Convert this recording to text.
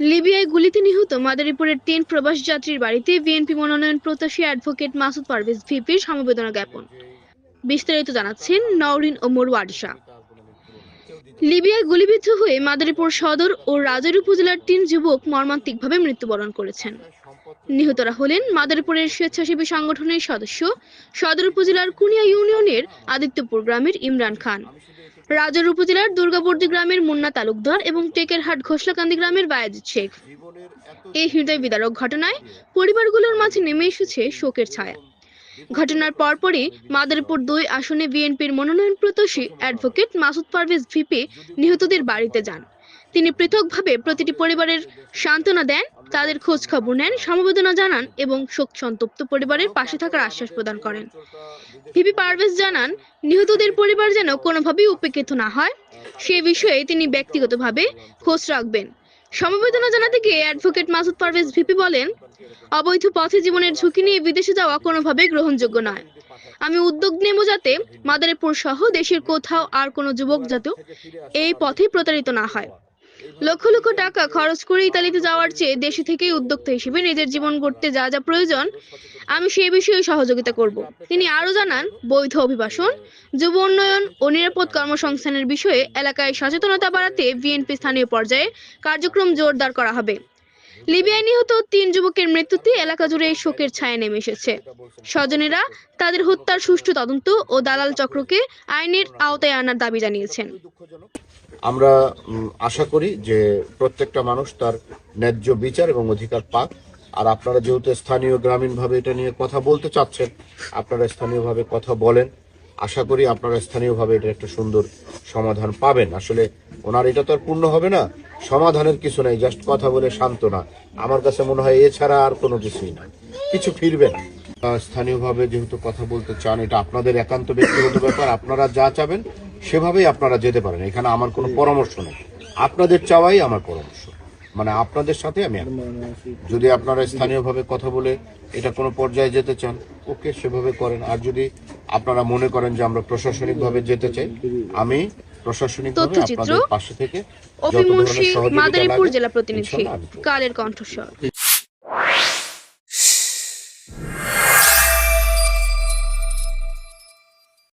লিবিয়ায় গুলিতে নিহত মাদারীপুরের তিন প্রবাস যাত্রীর বাড়িতে বিএনপি মনোনয়ন প্রত্যাশী অ্যাডভোকেট মাসুদ পারভেজ ভিপির সমবেদনা জ্ঞাপন। বিস্তারিত জানাচ্ছেন নওরিন ওমর ওয়াডিশা লিবিয়ায় গুলিবিদ্ধ হয়ে মাদারীপুর সদর ও রাজৈর উপজেলার তিন যুবক মর্মান্তিকভাবে মৃত্যুবরণ করেছেন। নিহতরা হলেন মাদারীপুরের স্বেচ্ছাসেবী সংগঠনের সদস্য সদর উপজেলার কুনিয়া ইউনিয়নের আদিত্যপুর গ্রামের ইমরান খান। রাজার উপজেলার দুর্গাবর্দী গ্রামের মুন্না তালুকদার এবং টেকেরহাট ঘোষলাকান্দি গ্রামের বায়াজিৎ শেখ। এই হৃদয় বিদারক ঘটনায় পরিবারগুলোর মাঝে নেমে এসেছে শোকের ছায়া। ঘটনার পরপরই মাদারীপুর দুই আসনে বিএনপির মনোনয়ন প্রত্যাশী অ্যাডভোকেট মাসুদ পারভেজ ভিপি নিহতদের বাড়িতে যান। তিনি পৃথকভাবে প্রতিটি পরিবারের সান্ত্বনা দেন তাদের খোঁজ খবর নেন, সমবেদনা জানান এবং শোক সন্তপ্ত পরিবারের পাশে থাকার আশ্বাস প্রদান করেন। ভিপি পারভেজ জানান, নিহতদের পরিবার যেন কোনোভাবেই উপেক্ষিত না হয়, সে বিষয়ে তিনি ব্যক্তিগতভাবে খোঁজ রাখবেন। সমবেদনা জানাতে গিয়ে অ্যাডভোকেট মাসুদ পারভেজ ভিপি বলেন, অবৈধ পথে জীবনের ঝুঁকি নিয়ে বিদেশে যাওয়া কোনোভাবেই গ্রহণযোগ্য নয়। আমি উদ্যোগ নেব যাতে মাদারীপুর সহ দেশের কোথাও আর কোনো যুবক যাতে এই পথে প্রতারিত না হয়। লক্ষ লক্ষ টাকা খরচ করে ইতালিতে যাওয়ার চেয়ে দেশে থেকেই উদ্যোক্তা হিসেবে নিজের জীবন গড়তে যা যা প্রয়োজন, আমি সে বিষয়ে সহযোগিতা করব। তিনি আরও জানান, বৈধ অভিবাসন, যুব উন্নয়ন ও নিরাপদ কর্মসংস্থানের বিষয়ে এলাকায় সচেতনতা বাড়াতে বিএনপি স্থানীয় পর্যায়ে কার্যক্রম জোরদার করা হবে। লিবিয়ায় নিহত তিন যুবকের মৃত্যুতে এলাকা জুড়ে শোকের ছায়া নেমে এসেছে। স্বজনেরা তাদের হত্যার সুষ্ঠু তদন্ত ও দালাল চক্রকে আইনের আওতায় আনার দাবি জানিয়েছেন। আমরা আশা করি যে প্রত্যেকটা মানুষ তার ন্যায্য বিচার এবং অধিকার পাক। আর আপনারা যেহেতু স্থানীয় গ্রামীণভাবে এটা নিয়ে কথা বলতে চাচ্ছেন, আপনারা স্থানীয়ভাবে কথা বলেন। আশা করি আপনারা স্থানীয়ভাবে এটা একটা সুন্দর সমাধান পাবেন। আসলে ওনার এটা তো আর পূর্ণ হবে না। সমাধানের কিছু নাই জাস্ট কথা বলে শান্ত না আমার কাছে মনে হয় এছাড়া আর কোনো কিছুই নাই। কিছু ফিরবে না। স্থানীয়ভাবে যেহেতু কথা বলতে চান, এটা আপনাদের একান্ত ব্যক্তিগত ব্যাপার, আপনারা যা চাবেন সেভাবেই আপনারা যেতে পারেন। এখানে আমার কোনো পরামর্শ নেই। আপনাদের চাওয়াই আমার পরামর্শ। মানে আপনাদের সাথে আমি যদি আপনারা স্থানীয়ভাবে কথা বলে এটা কোনো পর্যায়ে যেতে চান, ওকে সেভাবে করেন। আর যদি আপনারা মনে করেন যে আমরা প্রশাসনিকভাবে যেতে চাই, আমি প্রশাসনিকভাবে তথ্যচিত্র, আপনাদের পাশে থেকে অফিমুন্সি মাদারীপুর জেলা প্রতিনিধি। কালের কণ্ঠস্বর